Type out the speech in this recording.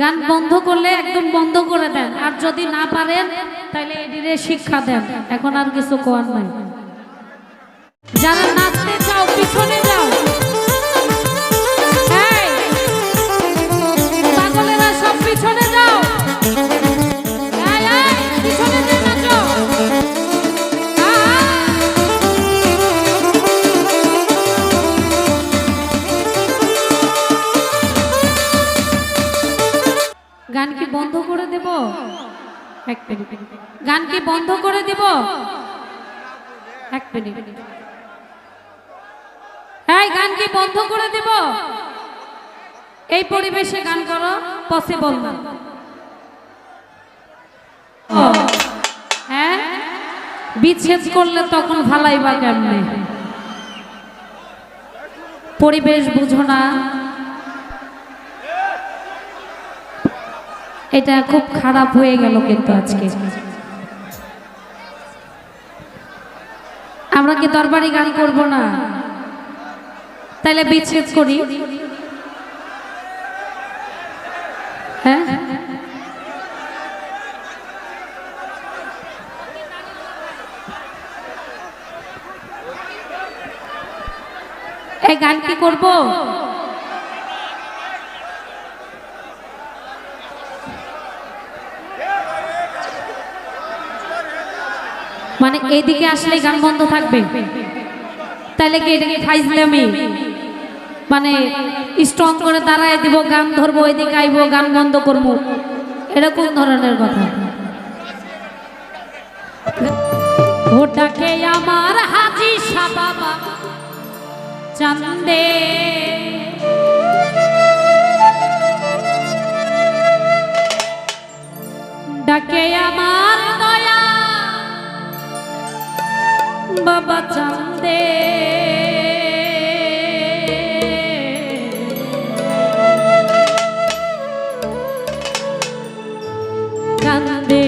গান বন্ধ করলে একদম বন্ধ করে দেন। আর যদি না পারেন তাহলে এডিরে শিক্ষা দেন। এখন আর কিছু কোয়ার নাই। যারা নাচতে চাও, পিছনে যাও। কি বন্ধ করে দেব? এক মিনিট। হ্যাঁ গান কি বন্ধ করে দেব? এই পরিবেশে গান করো পসিবল না। হ্যাঁ? বিচ্ছেদ করলে তখন ভালাইবা কেমনে? পরিবেশ বুঝো না। এটা খুব খারাপ হয়ে গেল কিন্তু আজকে। আমরা কি দরবারি গান করব না? তাহলে বিচ্ছেদ করি। হ্যাঁ? এই গান কি করব? মানে এইদিকে আসলে গান বন্ধ থাকবে। তাহলে কি এটাকে ফাইজলামি মানে স্ট্রং করে দাঁড়ায় দিব, গান ধরবো ওইদিকে আইবো, গান বন্ধ করব। এটা কোন ধরনের কথা। ওটাকে আমার হাজি সাবাবা চান্দে। ডাকে আমার বাবা চান্দে। কান্দে